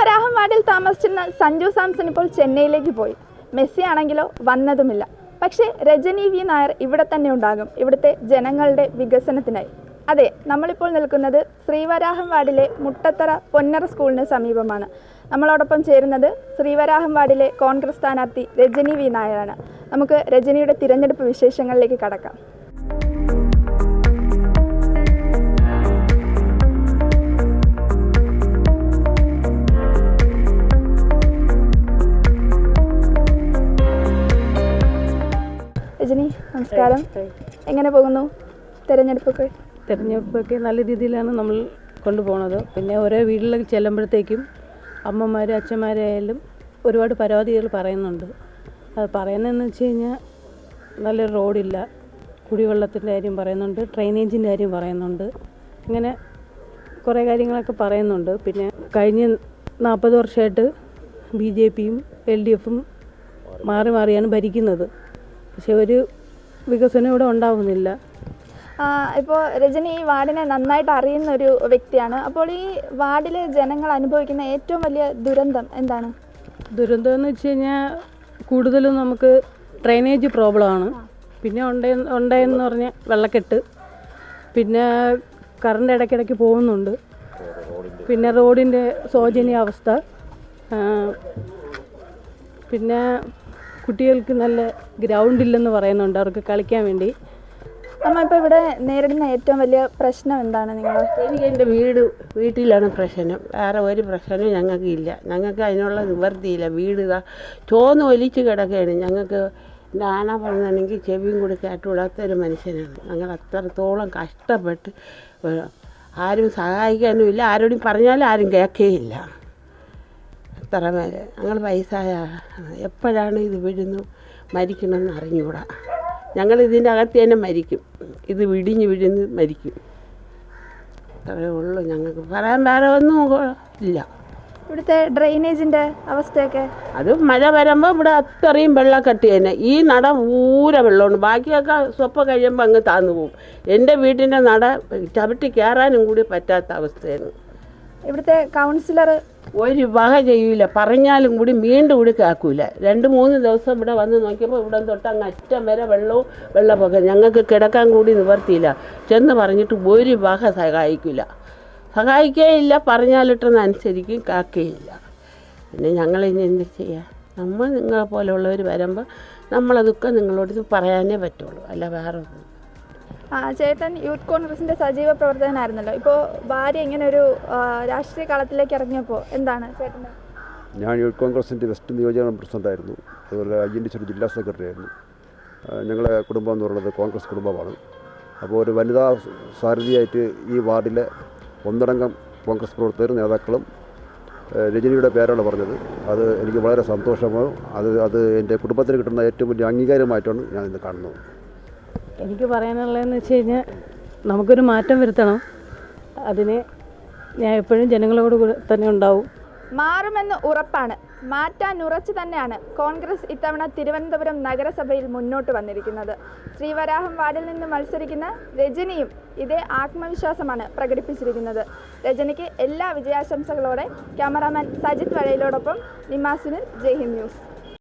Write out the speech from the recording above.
ശ്രീവരാഹം വാർഡിൽ താമസിച്ചിരുന്ന സഞ്ജു സാംസൺ ഇപ്പോൾ ചെന്നൈയിലേക്ക് പോയി. മെസ്സി ആണെങ്കിലോ വന്നതുമില്ല. പക്ഷേ രജനി വി നായർ ഇവിടെ തന്നെ ഉണ്ടാകും. ഇവിടുത്തെ ജനങ്ങളുടെ വികസനത്തിനായി. അതെ നമ്മളിപ്പോൾ നിൽക്കുന്നത് ശ്രീവരാഹം വാർഡിലെ മുട്ടത്തറ പൊന്നറ സ്കൂളിന് സമീപമാണ്. നമ്മളോടൊപ്പം ചേരുന്നത് ശ്രീവരാഹം വാർഡിലെ കോൺഗ്രസ് സ്ഥാനാർത്ഥി രജനി വി നായരാണ്. നമുക്ക് രജനിയുടെ തിരഞ്ഞെടുപ്പ് വിശേഷങ്ങളിലേക്ക് കടക്കാം. രജനി നമസ്കാരം. എങ്ങനെ പോകുന്നു തിരഞ്ഞെടുപ്പൊക്കെ? തിരഞ്ഞെടുപ്പൊക്കെ നല്ല രീതിയിലാണ് നമ്മൾ കൊണ്ടുപോകുന്നത് പിന്നെ ഓരോ വീട്ടിലേക്ക് ചെല്ലുമ്പോഴത്തേക്കും അമ്മമാരും അച്ഛന്മാരായാലും ഒരുപാട് പരാതികൾ പറയുന്നുണ്ട്. അത് പറയുന്നതെന്ന് വെച്ച് കഴിഞ്ഞാൽ നല്ലൊരു റോഡില്ല. കുടിവെള്ളത്തിന്റെ കാര്യം പറയുന്നുണ്ട് ഡ്രൈനേജിന്റെ കാര്യം പറയുന്നുണ്ട്. അങ്ങനെ കുറേ കാര്യങ്ങളൊക്കെ പറയുന്നുണ്ട്. പിന്നെ കഴിഞ്ഞ നാൽപ്പത് വർഷമായിട്ട് ബി ജെ പിയും എൽ ഡി എഫും മാറി മാറിയാണ് ഭരിക്കുന്നത്. പക്ഷെ ഒരു വികസനം ഇവിടെ ഉണ്ടാവുന്നില്ല. ഇപ്പോൾ രജനി ഈ വാർഡിനെ നന്നായിട്ട് അറിയുന്ന ഒരു വ്യക്തിയാണ്. അപ്പോൾ ഈ വാർഡിലെ ജനങ്ങൾ അനുഭവിക്കുന്ന ഏറ്റവും വലിയ ദുരന്തം എന്താണ്? ദുരന്തം എന്ന് വെച്ച് കഴിഞ്ഞാൽ കൂടുതലും നമുക്ക് ഡ്രൈനേജ് പ്രോബ്ലമാണ്. പിന്നെ ഉണ്ടേ ഉണ്ടെന്ന് പറഞ്ഞാൽ വെള്ളക്കെട്ട്. പിന്നെ കറണ്ട് ഇടയ്ക്കിടയ്ക്ക് പോകുന്നുണ്ട്. പിന്നെ റോഡിന്റെ സൗജന്യ അവസ്ഥ പിന്നെ കുട്ടികൾക്ക് നല്ല ഗ്രൗണ്ട് ഇല്ലെന്ന് പറയുന്നുണ്ട് അവർക്ക് കളിക്കാൻ വേണ്ടി. അമ്മ ഇപ്പോൾ ഇവിടെ നേരിടുന്ന ഏറ്റവും വലിയ പ്രശ്നം എന്താണ് നിങ്ങൾ എനിക്ക് എന്റെ വീട് വീട്ടിലാണ് പ്രശ്നം. വേറെ ഒരു പ്രശ്നവും ഞങ്ങൾക്ക് ഇല്ല. ഞങ്ങൾക്ക് അതിനുള്ള നിവർത്തിയില്ല വീട് ചോന്ന് ഒലിച്ച് കിടക്കുകയാണ്. ഞങ്ങൾക്ക് ആണ പറഞ്ഞാണെങ്കിൽ ചെവിയും കൂടി കേട്ടുകൂടാത്ത ഒരു മനുഷ്യനാണ്. ഞങ്ങൾ അത്രത്തോളം കഷ്ടപ്പെട്ട് ആരും സഹായിക്കാനും ഇല്ല. ആരോടും പറഞ്ഞാലും ആരും കേൾക്കുകയില്ല അത്ര മേലെ ഞങ്ങൾ വയസ്സായ എപ്പോഴാണ് ഇത് വിഴുന്നു? മരിക്കണമെന്ന് അറിഞ്ഞുകൂടാ. ഞങ്ങൾ ഇതിന്റെ അകത്ത് തന്നെ മരിക്കും. ഇത് വിടിഞ്ഞ് വിഴുന്ന് മരിക്കും. അത്രയേ ഉള്ളൂ ഞങ്ങൾക്ക്. പറയാൻ വേറെ ഒന്നും ഇല്ല. ഇവിടുത്തെ ഡ്രെയിനേജിന്റെ അവസ്ഥയൊക്കെ? അത് മഴ വരുമ്പോൾ ഇവിടെ അത്രയും വെള്ളം കെട്ടി തന്നെ. ഈ നട ഊര വെള്ളമുണ്ട് ബാക്കിയൊക്കെ സ്വപ്പ കഴിയുമ്പോൾ അങ്ങ് താന്നു പോകും എന്റെ വീട്ടിന്റെ നട ചവിട്ടി കയറാനും കൂടി പറ്റാത്ത അവസ്ഥയാണ്. ഇവിടുത്തെ കൗൺസിലർ ഒരു വക ചെയ്യൂല. പറഞ്ഞാലും കൂടി വീണ്ടും കൂടി കേൾക്കൂല രണ്ട് മൂന്ന് ദിവസം ഇവിടെ വന്ന് നോക്കിയപ്പോൾ ഇവിടെ തൊട്ട് അങ്ങ് അറ്റം വരെ വെള്ളവും വെള്ളപ്പൊക്കം. ഞങ്ങൾക്ക് കിടക്കാൻ കൂടി നിവർത്തിയില്ല. ചെന്ന് പറഞ്ഞിട്ട് ഒരു വക സഹായിക്കില്ല സഹായിക്കുകയില്ല പറഞ്ഞാലിട്ടെന്ന് അനുസരിക്കും കാക്കുകയില്ല പിന്നെ ഞങ്ങൾ ഇനി എന്ത് ചെയ്യുക നമ്മൾ നിങ്ങളെ പോലെയുള്ളവർ വരുമ്പോൾ നമ്മളതൊക്കെ നിങ്ങളോട് പറയാനേ പറ്റുള്ളൂ. അല്ല വേറെ ഒന്നും ചേട്ടൻ യൂത്ത് കോൺഗ്രസിന്റെ സജീവ പ്രവർത്തകനായിരുന്നല്ലോ. ഇപ്പോ ഭാര്യ ഇങ്ങനെ ഒരു രാഷ്ട്രീയ കളത്തിലേക്ക് ഇറങ്ങിയപ്പോൾ എന്താണ് ചേട്ടന്റെ? ഞാൻ യൂത്ത് കോൺഗ്രസിന്റെ വെസ്റ്റ് നിയോജക പ്രസിഡന്റായിരുന്നു അതുപോലെ ഐ എൻ ഡി സിയുടെ ജില്ലാ സെക്രട്ടറി ആയിരുന്നു. ഞങ്ങളെ കുടുംബം എന്ന് പറയുന്നത് കോൺഗ്രസ് കുടുംബമാണ്. അപ്പോൾ ഒരു വനിതാ സാരഥിയായിട്ട് ഈ വാർഡിലെ ഒന്നടങ്കം കോൺഗ്രസ് പ്രവർത്തകരും നേതാക്കളും രജനിയുടെ പേരാണ് പറഞ്ഞത്. അത് എനിക്ക് വളരെ സന്തോഷമാണ് അത് അത് എന്റെ കുടുംബത്തിന് കിട്ടുന്ന ഏറ്റവും വലിയ അംഗീകാരമായിട്ടാണ് ഞാൻ ഇന്ന് കാണുന്നത്. എനിക്ക് പറയാനുള്ളതെന്ന് വെച്ച് കഴിഞ്ഞാൽ നമുക്കൊരു മാറ്റം വരുത്തണം. അതിന് ഞാൻ എപ്പോഴും ജനങ്ങളോട് കൂടെ തന്നെ ഉണ്ടാവും. മാറുമെന്ന് ഉറപ്പാണ്. മാറ്റാൻ ഉറച്ചു തന്നെയാണ് കോൺഗ്രസ് ഇത്തവണ തിരുവനന്തപുരം നഗരസഭയിൽ മുന്നോട്ട് വന്നിരിക്കുന്നത്. ശ്രീവരാഹം വാർഡിൽ നിന്ന് മത്സരിക്കുന്ന രജനിയും ഇതേ ആത്മവിശ്വാസമാണ് പ്രകടിപ്പിച്ചിരിക്കുന്നത്. രജനിക്ക് എല്ലാ വിജയാശംസകളോടെ ക്യാമറാമാൻ സജിത് വഴയിലോടൊപ്പം നിമാസിനിൽ ജയ്ഹിന്ദ് ന്യൂസ്.